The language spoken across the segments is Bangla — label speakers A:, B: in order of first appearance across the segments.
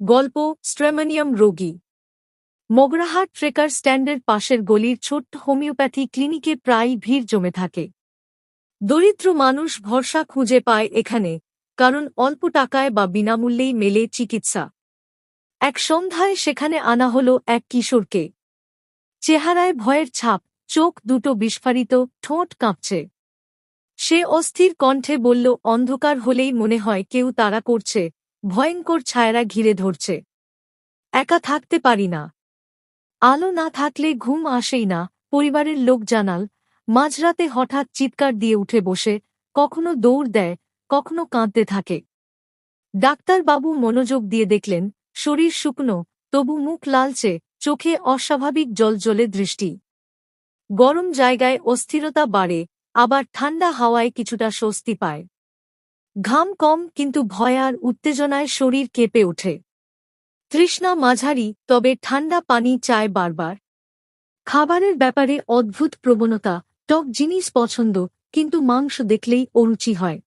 A: গল্প, স্ট্রেমানিয়াম রোগী। মগরাহাট ট্রেকার স্ট্যান্ডের পাশের গলির ছোট্ট হোমিওপ্যাথি ক্লিনিকে প্রায়ই ভিড় জমে থাকে। দরিদ্র মানুষ ভরসা খুঁজে পায় এখানে, কারণ অল্প টাকায় বা বিনামূল্যেই মেলে চিকিৎসা। এক সন্ধ্যায় সেখানে আনা হল এক কিশোরকে। চেহারায় ভয়ের ছাপ, চোখ দুটো বিস্ফারিত, ঠোঁট কাঁপছে। সে অস্থির কণ্ঠে বলল, অন্ধকার হলেই মনে হয় কেউ তারা করছে। ভয়ঙ্কর ছায়ারা ঘিরে ধরছে। একা থাকতে পারি না। আলো না থাকলে ঘুম আসেই না, পরিবারের লোক জানাল, মাঝরাতে হঠাৎ চিৎকার দিয়ে উঠে বসে, কখনো দৌড় দেয়, কখনো কাঁদতে থাকে। ডাক্তারবাবু মনোযোগ দিয়ে দেখলেন, শরীর শুকনো, তবু মুখ লালচে, চোখে অস্বাভাবিক জলজলে দৃষ্টি। গরম জায়গায় অস্থিরতা বাড়ে, আবার ঠান্ডা হাওয়ায় কিছুটা স্বস্তি পায়। ঘাম কম কিন্তু ভয় আর উত্তেজনায় শরীর কেঁপে ওঠে। তৃষ্ণা মাঝারি, তবে ঠান্ডা পানি চায় বারবার। খাবারের ব্যাপারে অদ্ভুত প্রবণতা, টক জিনিস পছন্দ, কিন্তু মাংস দেখলেই অরুচি হয়।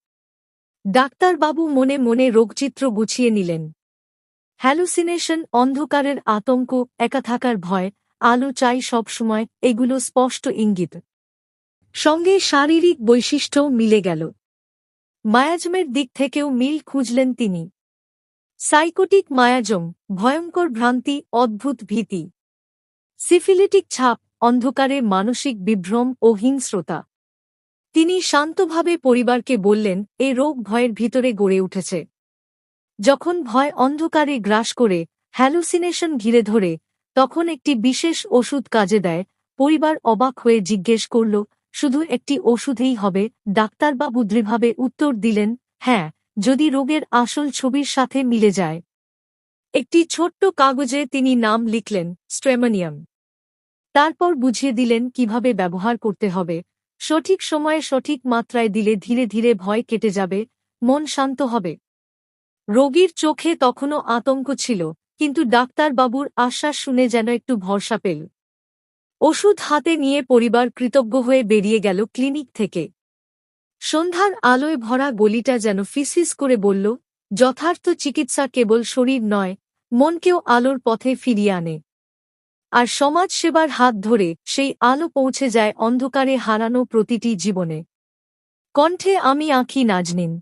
A: ডাক্তারবাবু মনে মনে রোগচিত্র গুছিয়ে নিলেন। হ্যালুসিনেশন, অন্ধকারের আতঙ্ক, একা থাকার ভয়, আলো চাই সবসময়, এগুলো স্পষ্ট ইঙ্গিত। সঙ্গে শারীরিক বৈশিষ্ট্য মিলে গেল। মায়াজমের দিক থেকেও মিল খুঁজলেন তিনি। সাইকোটিক মায়াজম, ভয়ঙ্কর ভ্রান্তি, অদ্ভুত ভীতি। সিফিলিটিক ছাপ, অন্ধকারে মানসিক বিভ্রম ও হিংস্রতা। তিনি শান্তভাবে পরিবারকে বললেন, এ রোগ ভয়ের ভিতরে গড়ে উঠেছে। যখন ভয় অন্ধকারে গ্রাস করে, হ্যালুসিনেশন ঘিরে ধরে, তখন একটি বিশেষ ওষুধ কাজে দেয়। পরিবার অবাক হয়ে জিজ্ঞেস করল শুধু একটি ওষুধেই হবে। ডাক্তারবাবু দৃঢ়ভাবে উত্তর দিলেন হ্যাঁ যদি রোগের আসল ছবির সাথে মিলে যায়। একটি ছোট্ট কাগজে তিনি নাম লিখলেন, স্ট্রেমানিয়াম। তারপর বুঝিয়ে দিলেন কীভাবে ব্যবহার করতে হবে। সঠিক সময়ে সঠিক মাত্রায় দিলে ধীরে ধীরে ভয় কেটে যাবে, মন শান্ত হবে। রোগীর চোখে তখনও আতঙ্ক ছিল, কিন্তু ডাক্তারবাবুর আশ্বাস শুনে যেন একটু ভরসা পেল। ওষুধ হাতে নিয়ে পরিবার কৃতজ্ঞ হয়ে বেরিয়ে গেল ক্লিনিক থেকে। সন্ধ্যার আলোয় ভরা গলিটা যেন ফিসফিস করে বলল, যথার্থ চিকিৎসা কেবল শরীর নয়, মনকেও আলোর পথে ফিরিয়ে আনে। আর সমাজ সেবার হাত ধরে সেই আলো পৌঁছে যায় অন্ধকারে হারানো প্রতিটি জীবনে। কণ্ঠে আমি আঁখি নাজনিন।